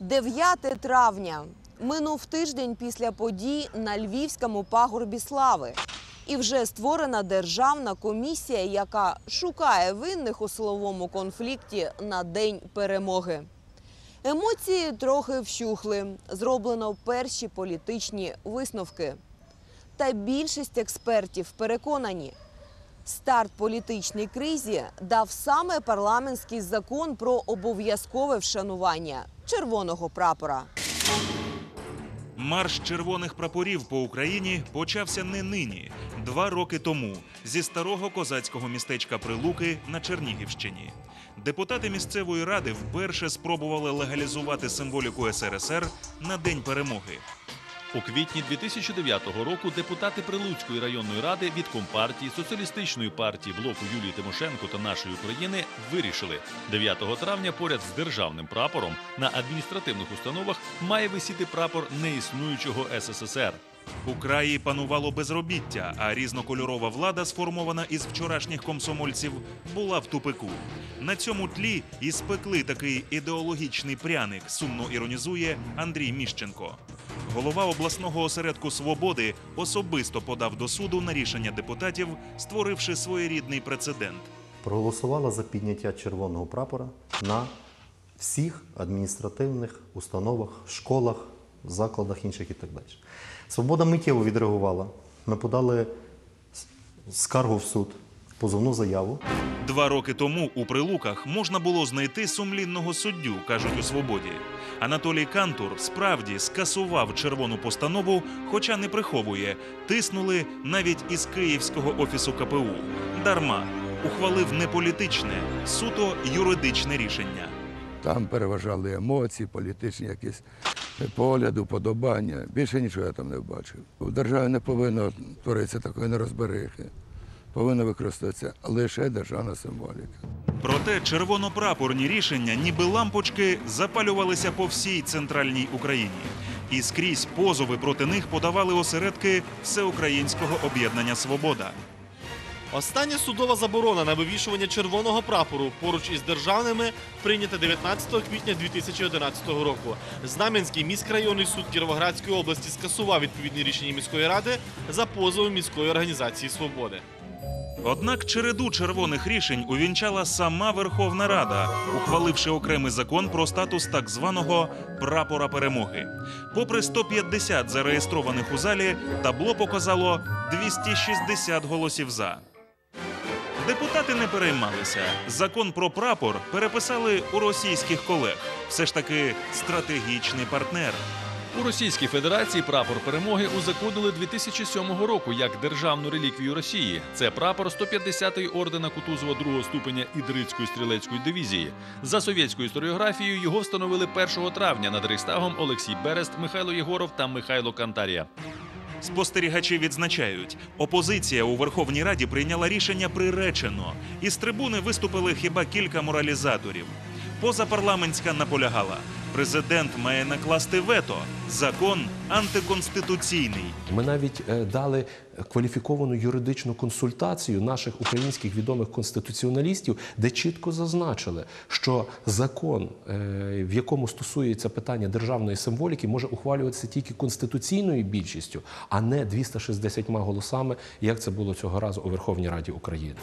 9 травня минув тиждень після подій на Львівському пагорбі слави. І вже створена державна комісія, яка шукає винних у силовому конфлікті на день перемоги. Емоції трохи вщухли. Зроблено перші політичні висновки. Та більшість експертів переконані, старт політичній кризі дав саме парламентський закон про обов'язкове вшанування червоного прапора. Марш червоних прапорів по Україні почався не нині, два роки тому, зі старого козацького містечка Прилуки на Чернігівщині. Депутати місцевої ради вперше спробували легалізувати символіку СРСР на День перемоги. У квітні 2009 року депутати Прилуцької районної ради від Компартії, Соціалістичної партії блоку Юлії Тимошенко та нашої України вирішили 9 травня поряд з державним прапором на адміністративних установах має висіти прапор неіснуючого СССР. У краї панувало безробіття, а різнокольорова влада, сформована із вчорашніх комсомольців, була в тупику. На цьому тлі і спекли такий ідеологічний пряник, сумно іронізує Андрій Міщенко. Голова обласного осередку свободи особисто подав до суду на рішення депутатів, створивши своєрідний прецедент. проголосувала за підняття червоного прапора на всіх адміністративних установах, школах, закладах інших і так далі. Свобода миттєво відреагувала. Ми подали скаргу в суд, позовну заяву. Два роки тому у прилуках можна було знайти сумлінного суддю, кажуть у свободі. Анатолій Кантур справді скасував червону постанову, хоча не приховує. Тиснули навіть із київського офісу КПУ. Дарма ухвалив не політичне, суто юридичне рішення. Там переважали емоції, політичні якісь погляди, уподобання. Більше нічого я там не бачив. У державі не повинно творитися такої нерозберихи. Повинна використовуватися лише державна символіка. Проте червонопрапорні рішення, ніби лампочки, запалювалися по всій центральній Україні. І скрізь позови проти них подавали осередки Всеукраїнського об'єднання Свобода. Остання судова заборона на вивішування червоного прапору поруч із державними прийнята 19 квітня 2011 року. Знам'янський міськрайонний суд Кіровоградської області скасував відповідні рішення міської ради за позовом міської організації Свободи. Однак череду червоних рішень увінчала сама Верховна Рада, ухваливши окремий закон про статус так званого прапора перемоги. Попри 150 зареєстрованих у залі, табло показало 260 голосів за. Депутати не переймалися. Закон про прапор переписали у російських колег. Все ж таки стратегічний партнер. У Російській Федерації прапор перемоги узаконили 2007 року як державну реліквію Росії. Це прапор 150-ї ордена Кутузова другого ступеня Ідрицької стрілецької дивізії. За совєтською історіографією його встановили 1 травня над Рейхстагом Олексій Берест, Михайло Єгоров та Михайло Кантарія. Спостерігачі відзначають, опозиція у Верховній Раді прийняла рішення приречено. Із трибуни виступили хіба кілька моралізаторів. Позапарламентська наполягала. Президент має накласти вето. Закон антиконституційний. Ми навіть е, дали кваліфіковану юридичну консультацію наших українських відомих конституціоналістів, де чітко зазначили, що закон, е, в якому стосується питання державної символіки, може ухвалюватися тільки конституційною більшістю, а не 260 голосами, як це було цього разу у Верховній Раді України.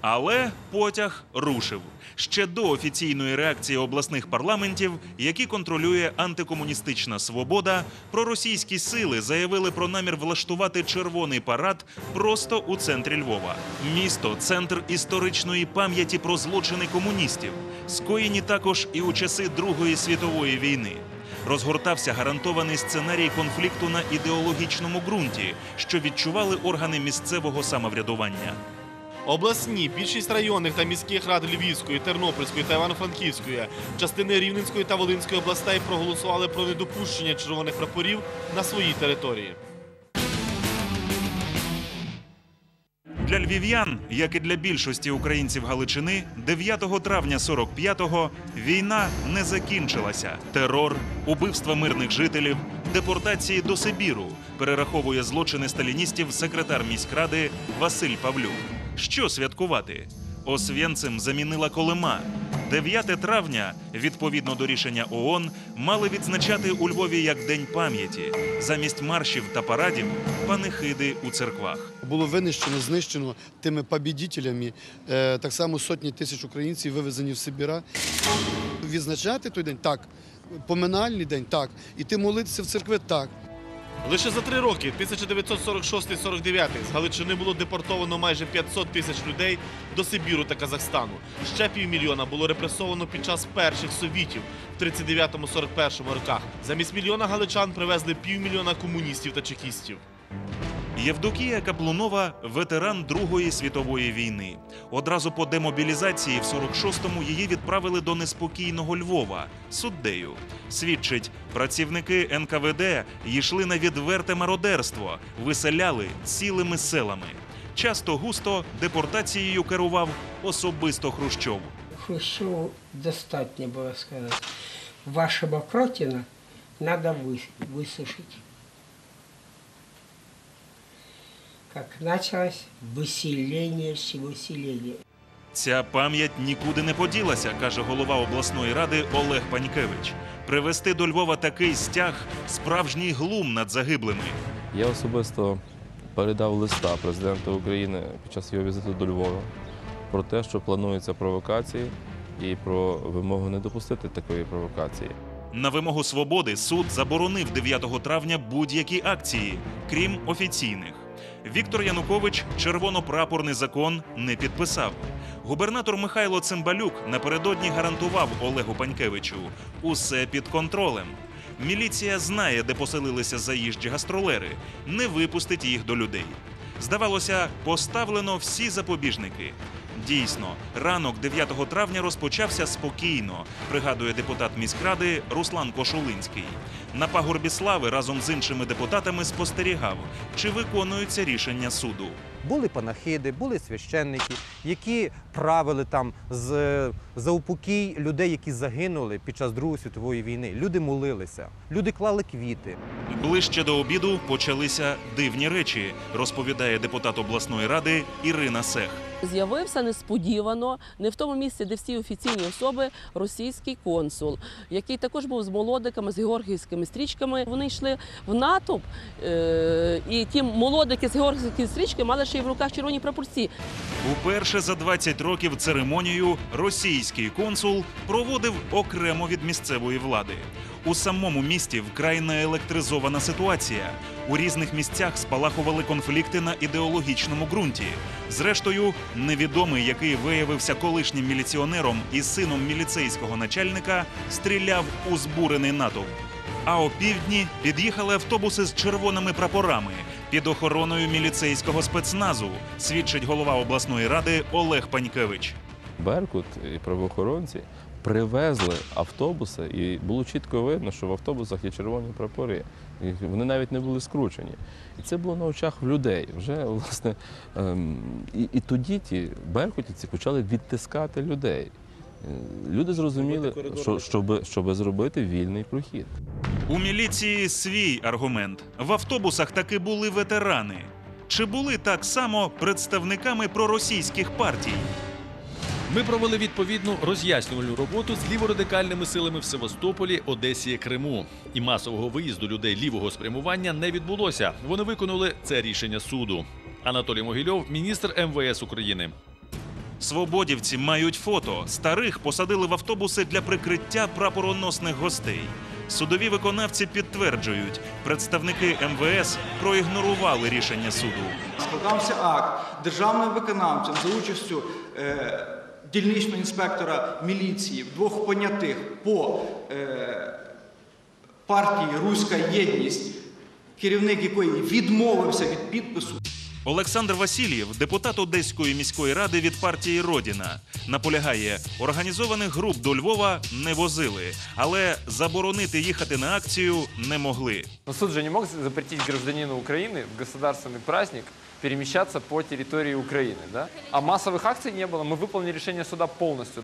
Але потяг рушив ще до офіційної реакції обласних парламентів, які контролює антикомуністична свобода. Проросійські сили заявили про намір влаштувати червоний парад просто у центрі Львова. Місто центр історичної пам'яті про злочини комуністів, скоєні також і у часи Другої світової війни. Розгортався гарантований сценарій конфлікту на ідеологічному ґрунті, що відчували органи місцевого самоврядування. Обласні, більшість районних та міських рад Львівської, Тернопільської та Івано-Франківської, частини Рівненської та Волинської областей проголосували про недопущення червоних прапорів на своїй території. Для львів'ян, як і для більшості українців Галичини, 9 травня 45-го війна не закінчилася. Терор, убивства мирних жителів, депортації до Сибіру перераховує злочини сталіністів секретар міськради Василь Павлюк. Що святкувати? Освєнцем замінила Колима. 9 травня, відповідно до рішення ООН, мали відзначати у Львові як День пам'яті. Замість маршів та парадів панихиди у церквах. Було винищено, знищено тими побідітелями. Е, так само сотні тисяч українців вивезені в Сибіра. Відзначати той день так. Поминальний день так. Іти молитися в церкви так. Лише за три роки, 1946-49, з Галичини було депортовано майже 500 тисяч людей до Сибіру та Казахстану. Ще півмільйона було репресовано під час перших совітів в 39-41 роках. Замість мільйона галичан привезли півмільйона комуністів та чекістів. Євдокія Каплунова ветеран Другої світової війни. Одразу по демобілізації в 46-му її відправили до неспокійного Львова суддею. Свідчить, працівники НКВД йшли на відверте мародерство, виселяли цілими селами. Часто густо депортацією керував особисто Хрущов. Хрущеву достатньо было сказать, вашего Кротина надо вы- Как началось выселение всего селения. Ця пам'ять нікуди не поділася, каже голова обласної ради Олег Панькевич. Привезти до Львова такий стяг справжній глум над загиблими. Я особисто передав листа президента України під час його візиту до Львова про те, що плануються провокації, і про вимогу не допустити такої провокації. На вимогу свободи суд заборонив 9 травня будь-які акції, крім офіційних. Віктор Янукович червонопрапорний закон не підписав. Губернатор Михайло Цимбалюк напередодні гарантував Олегу Панькевичу усе під контролем. Міліція знає, де поселилися заїжджі гастролери, не випустить їх до людей. Здавалося, поставлено всі запобіжники. Дійсно, ранок 9 травня розпочався спокійно, пригадує депутат міськради Руслан Кошулинський. На пагорбі слави разом з іншими депутатами спостерігав, чи виконуються рішення суду. Були панахиди, були священники, які правили там з, за упокій людей, які загинули під час Другої світової війни. Люди молилися, люди клали квіти. Ближче до обіду почалися дивні речі, розповідає депутат обласної ради Ірина Сех. З'явився несподівано, не в тому місці, де всі офіційні особи, російський консул, який також був з молодиками, з георгіївськими стрічками. Вони йшли в натовп, е- і ті молодики з георгіївськими стрічками мали ще й в руках червоні прапорці. Уперше за 20 років церемонію російський консул проводив окремо від місцевої влади. У самому місті вкрай наелектризована ситуація. У різних місцях спалахували конфлікти на ідеологічному ґрунті. Зрештою, невідомий, який виявився колишнім міліціонером і сином міліцейського начальника, стріляв у збурений натовп. А опівдні під'їхали автобуси з червоними прапорами під охороною міліцейського спецназу, свідчить голова обласної ради Олег Панькевич. Беркут і правоохоронці привезли автобуси, і було чітко видно, що в автобусах є червоні прапори. І вони навіть не були скручені. І це було на очах в людей. Вже власне ем, і, і тоді ті беркутівці почали відтискати людей. Е, Люди зрозуміли, що щоб, щоб зробити вільний прохід. У міліції свій аргумент. В автобусах таки були ветерани. Чи були так само представниками проросійських партій? Ми провели відповідну роз'яснювальну роботу з ліворадикальними силами в Севастополі, Одесі, Криму. І масового виїзду людей лівого спрямування не відбулося. Вони виконали це рішення суду. Анатолій Могильов, міністр МВС України. Свободівці мають фото. Старих посадили в автобуси для прикриття прапороносних гостей. Судові виконавці підтверджують, представники МВС проігнорували рішення суду. Складався акт державним виконавцем за участю е, дільничного інспектора міліції, двох понятих по е, партії Руська єдність, керівник якої відмовився від підпису. Олександр Васильєв, депутат Одеської міської ради від партії Родіна, наполягає, організованих груп до Львова не возили, але заборонити їхати на акцію не могли. Но суд же не мог запретить гражданину Украины в государственный праздник перемещаться по территории Украины, да? А массовых акций не было. Мы выполнили решение суда полностью.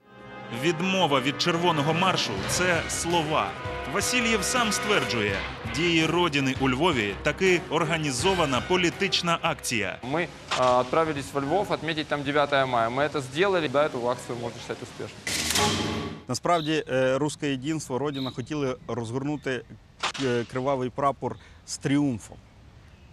Відмова від червоного маршу це слова. Васильєв сам стверджує, дії родини у Львові таки організована політична акція. Мы а, отправились во Львов отметить там 9 мая. Мы это сделали, да, эту акцию можно считать успешной. Насправді, е, Руське єдинство, Родина хотіли розгорнути е, кривавий прапор з тріумфом.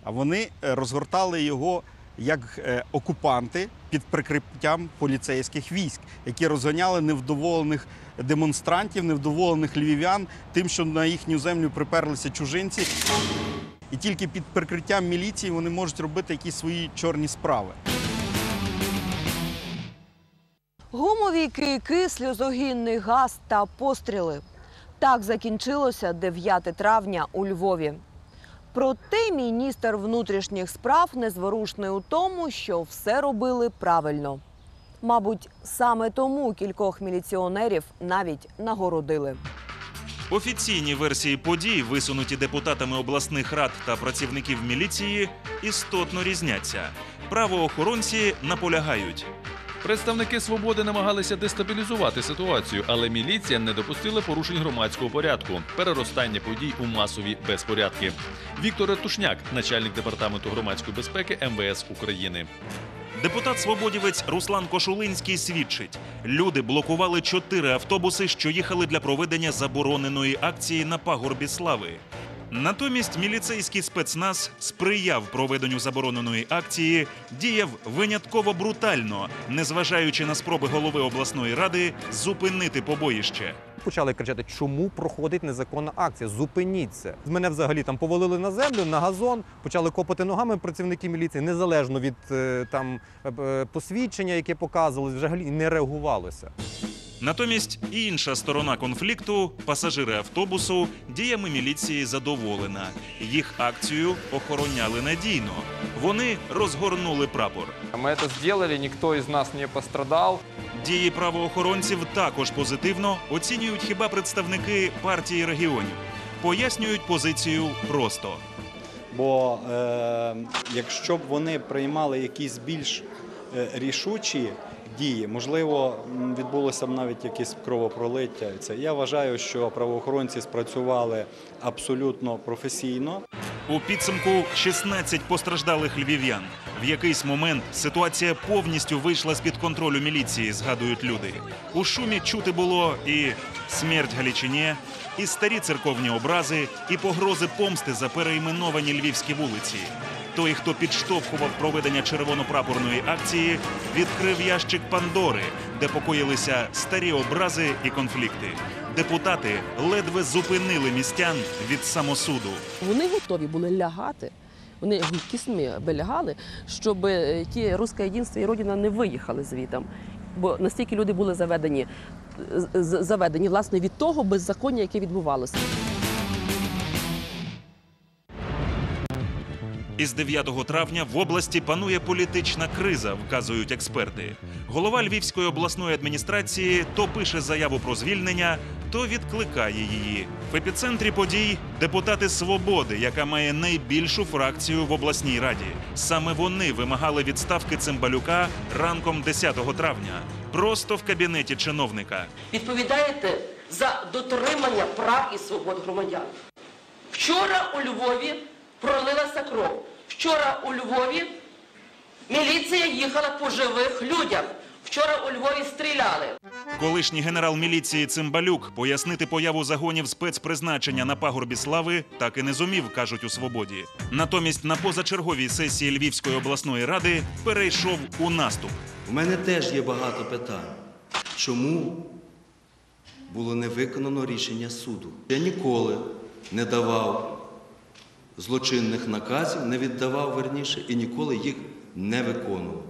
А вони е, розгортали його як е, окупанти під прикриттям поліцейських військ, які розганяли невдоволених демонстрантів, невдоволених львів'ян тим, що на їхню землю приперлися чужинці. І тільки під прикриттям міліції вони можуть робити якісь свої чорні справи. Гумові кийки, сльозогінний газ та постріли. Так закінчилося 9 травня у Львові. Проте міністр внутрішніх справ незворушний у тому, що все робили правильно. Мабуть, саме тому кількох міліціонерів навіть нагородили. Офіційні версії подій, висунуті депутатами обласних рад та працівників міліції, істотно різняться. Правоохоронці наполягають. Представники свободи намагалися дестабілізувати ситуацію, але міліція не допустила порушень громадського порядку, переростання подій у масові безпорядки. Віктор Ретушняк, начальник департаменту громадської безпеки МВС України. Депутат свободівець Руслан Кошулинський свідчить: люди блокували чотири автобуси, що їхали для проведення забороненої акції на пагорбі слави. Натомість міліцейський спецназ сприяв проведенню забороненої акції, діяв винятково брутально, незважаючи на спроби голови обласної ради зупинити побоїще. Почали кричати, чому проходить незаконна акція? Зупиніться. Мене взагалі там повалили на землю, на газон, почали копати ногами працівники міліції, незалежно від е, там е, е, посвідчення, яке показувалось, взагалі не реагувалося. Натомість інша сторона конфлікту, пасажири автобусу, діями міліції задоволена. Їх акцію охороняли надійно. Вони розгорнули прапор. Мы это сделали, никто из нас не пострадал. Дії правоохоронців також позитивно оцінюють хіба представники партії регіонів. Пояснюють позицію просто. Бо е, якщо б вони приймали якісь більш е, рішучі дії, можливо, відбулося б навіть якесь кровопролиття. Я вважаю, що правоохоронці спрацювали абсолютно професійно. У підсумку 16 постраждалих львів'ян. В якийсь момент ситуація повністю вийшла з-під контролю міліції, згадують люди. У шумі чути було і смерть Галічині, і старі церковні образи, і погрози помсти за перейменовані львівські вулиці. Той, хто підштовхував проведення червонопрапорної акції, відкрив ящик Пандори, де покоїлися старі образи і конфлікти. Депутати ледве зупинили містян від самосуду. Вони готові були лягати. Вони кісьми би лягали, щоб е, ті Руське єдинство і Родина не виїхали звітом. Бо настільки люди були заведені, заведені власне від того беззаконня, яке відбувалося. Із 9 травня в області панує політична криза, вказують експерти. Голова Львівської обласної адміністрації то пише заяву про звільнення, то відкликає її. В епіцентрі подій депутати Свободи, яка має найбільшу фракцію в обласній раді. Саме вони вимагали відставки Цимбалюка ранком 10 травня, просто в кабінеті чиновника. Відповідаєте за дотримання прав і свобод громадян. Вчора у Львові пролилася кров. Вчора у Львові міліція їхала по живих людях. Вчора у Львові стріляли. Колишній генерал міліції Цимбалюк пояснити появу загонів спецпризначення на пагорбі слави так і не зумів, кажуть у свободі. Натомість на позачерговій сесії Львівської обласної ради перейшов у наступ. У мене теж є багато питань. Чому було не виконано рішення суду? Я ніколи не давав злочинних наказів, не віддавав верніше і ніколи їх не виконував.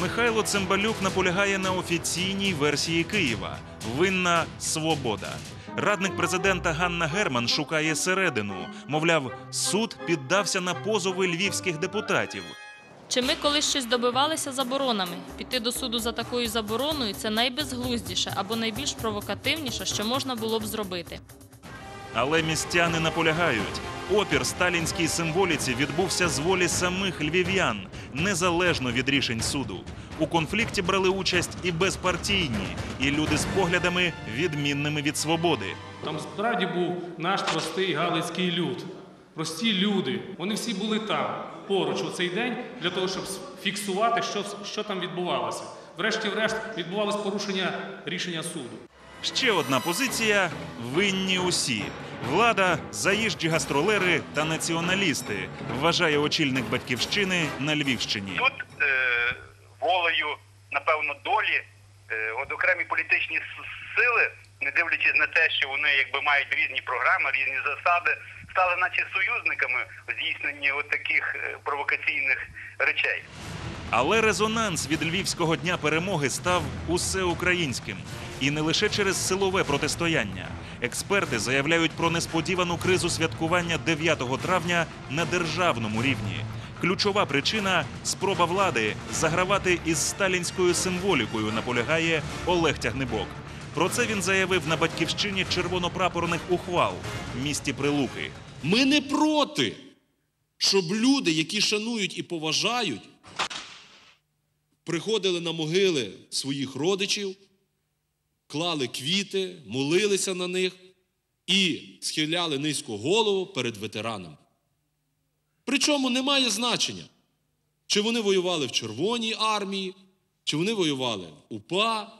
Михайло Цимбалюк наполягає на офіційній версії Києва винна свобода. Радник президента Ганна Герман шукає середину. Мовляв, суд піддався на позови львівських депутатів. Чи ми колись щось добивалися заборонами? Піти до суду за такою забороною це найбезглуздіше або найбільш провокативніше, що можна було б зробити. Але містяни наполягають. Опір сталінській символіці відбувся з волі самих львів'ян, незалежно від рішень суду. У конфлікті брали участь і безпартійні, і люди з поглядами, відмінними від свободи. Там справді був наш простий галицький люд. Прості люди. Вони всі були там поруч у цей день для того, щоб фіксувати, що, що там відбувалося. врешті-решт відбувалось порушення рішення суду. Ще одна позиція винні усі. Влада, заїжджі гастролери та націоналісти, вважає очільник батьківщини на Львівщині. Тут е, волею, напевно, долі, е, от окремі політичні сили, не дивлячись на те, що вони якби мають різні програми, різні засади, стали наче союзниками в здійсненні от таких е, провокаційних речей. Але резонанс від Львівського дня перемоги став усеукраїнським. І не лише через силове протистояння. Експерти заявляють про несподівану кризу святкування 9 травня на державному рівні. Ключова причина спроба влади загравати із сталінською символікою, наполягає Олег Тягнебок. Про це він заявив на батьківщині червонопрапорних ухвал в місті Прилуки. Ми не проти, щоб люди, які шанують і поважають, приходили на могили своїх родичів, клали квіти, молилися на них і схиляли низько голову перед ветеранами. Причому немає значення, чи вони воювали в Червоній армії, чи вони воювали в УПА.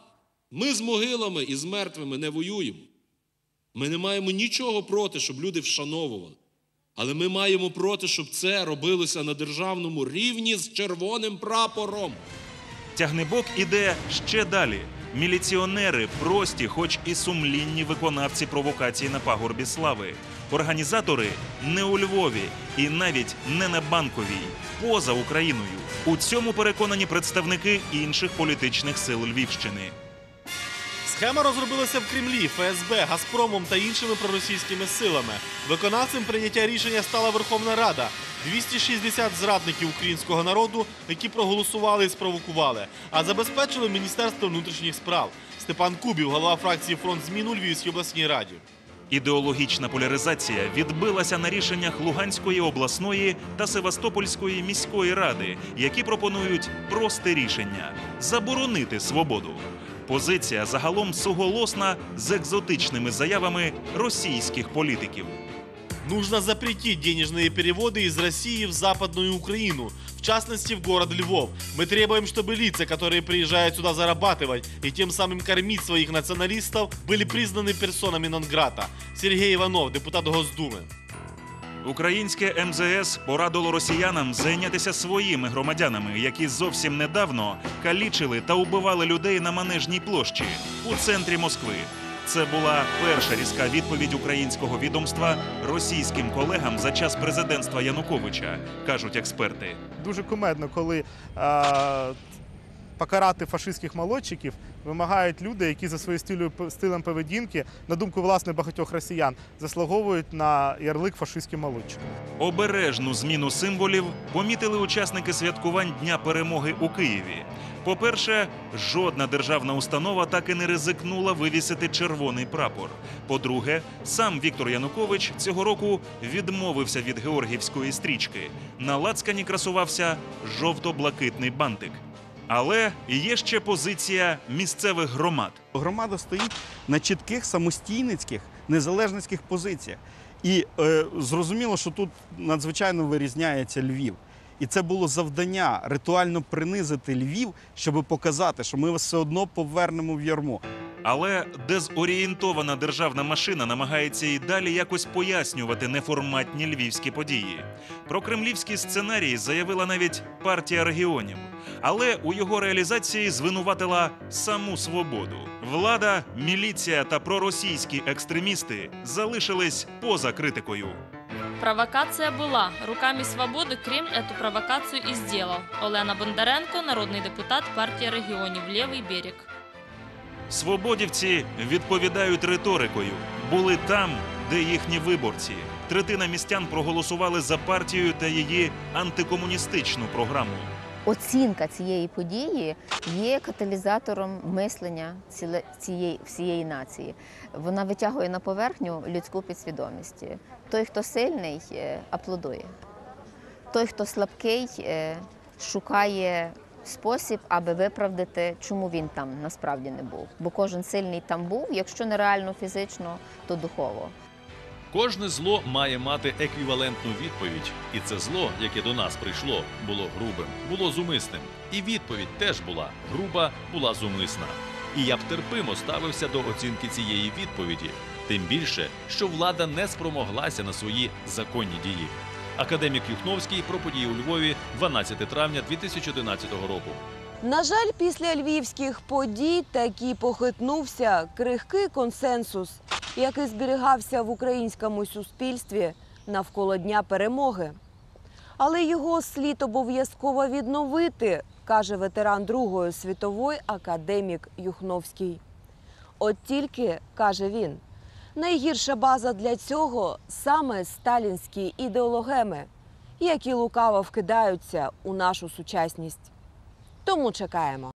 Ми з могилами і з мертвими не воюємо. Ми не маємо нічого проти, щоб люди вшановували. Але ми маємо проти, щоб це робилося на державному рівні з червоним прапором. Тягнебок іде ще далі. Міліціонери прості, хоч і сумлінні виконавці провокації на пагорбі слави. Організатори не у Львові і навіть не на банковій, поза Україною. У цьому переконані представники інших політичних сил Львівщини. Схема розробилася в Кремлі, ФСБ, Газпромом та іншими проросійськими силами. Виконавцем прийняття рішення стала Верховна Рада. 260 зрадників українського народу, які проголосували і спровокували, а забезпечили Міністерство внутрішніх справ. Степан Кубів, голова фракції Фронт змін у Львівській обласній раді. Ідеологічна поляризація відбилася на рішеннях Луганської обласної та Севастопольської міської ради, які пропонують просте рішення заборонити свободу. Позиція загалом суголосна з екзотичними заявами російських політиків. Нужно запретить денежные переводы из России в Западную Украину, в частности в город Львов. Мы требуем, чтобы лица, которые приезжают сюда зарабатывать и тем самым кормить своих националистов, были признаны персонами нон-грата. Сергей Иванов, депутат Госдумы. Українське МЗС порадило росіянам зайнятися своїми громадянами, які зовсім недавно калічили та убивали людей на манежній площі у центрі Москви. Це була перша різка відповідь українського відомства російським колегам за час президентства Януковича, кажуть експерти. Дуже кумедно, коли е, покарати фашистських молодчиків вимагають люди, які за своїм стилем поведінки, на думку власне багатьох росіян, заслуговують на ярлик фашистські молодчики. Обережну зміну символів помітили учасники святкувань Дня перемоги у Києві. По-перше, жодна державна установа так і не ризикнула вивісити червоний прапор. По-друге, сам Віктор Янукович цього року відмовився від георгіївської стрічки. На лацкані красувався жовто-блакитний бантик. Але є ще позиція місцевих громад. Громада стоїть на чітких самостійницьких незалежницьких позиціях. І е, зрозуміло, що тут надзвичайно вирізняється Львів. І це було завдання ритуально принизити Львів, щоб показати, що ми вас все одно повернемо в ярмо. Але дезорієнтована державна машина намагається і далі якось пояснювати неформатні львівські події. Про кремлівський сценарій заявила навіть партія регіонів, але у його реалізації звинуватила саму свободу. Влада, міліція та проросійські екстремісти залишились поза критикою. Провокация была. Руками свободы Кремль эту провокацию и сделал. Олена Бондаренко, народный депутат партии регионів «Левый берег». Свободівці відповідають риторикою. Були там, де їхні виборці. Третина містян проголосували за партію та її антикомуністичну програму. Оцінка цієї події є каталізатором мислення цієї всієї нації. Вона витягує на поверхню людську підсвідомість. Той, хто сильний, е, аплодує. Той, хто слабкий, е, шукає спосіб, аби виправдати, чому він там насправді не був. Бо кожен сильний там був, якщо не реально фізично, то духово. Кожне зло має мати еквівалентну відповідь, і це зло, яке до нас прийшло, було грубим, було зумисним. І відповідь теж була груба, була зумисна. І я б терпимо ставився до оцінки цієї відповіді, тим більше, що влада не спромоглася на свої законні дії. Академік Юхновський про події у Львові 12 травня 2011 року. На жаль, після львівських подій таки похитнувся крихкий консенсус, який зберігався в українському суспільстві навколо Дня перемоги. Але його слід обов'язково відновити, каже ветеран Другої світової академік Юхновський. От тільки, каже він, найгірша база для цього саме сталінські ідеологеми, які лукаво вкидаються у нашу сучасність. Тому чекаємо.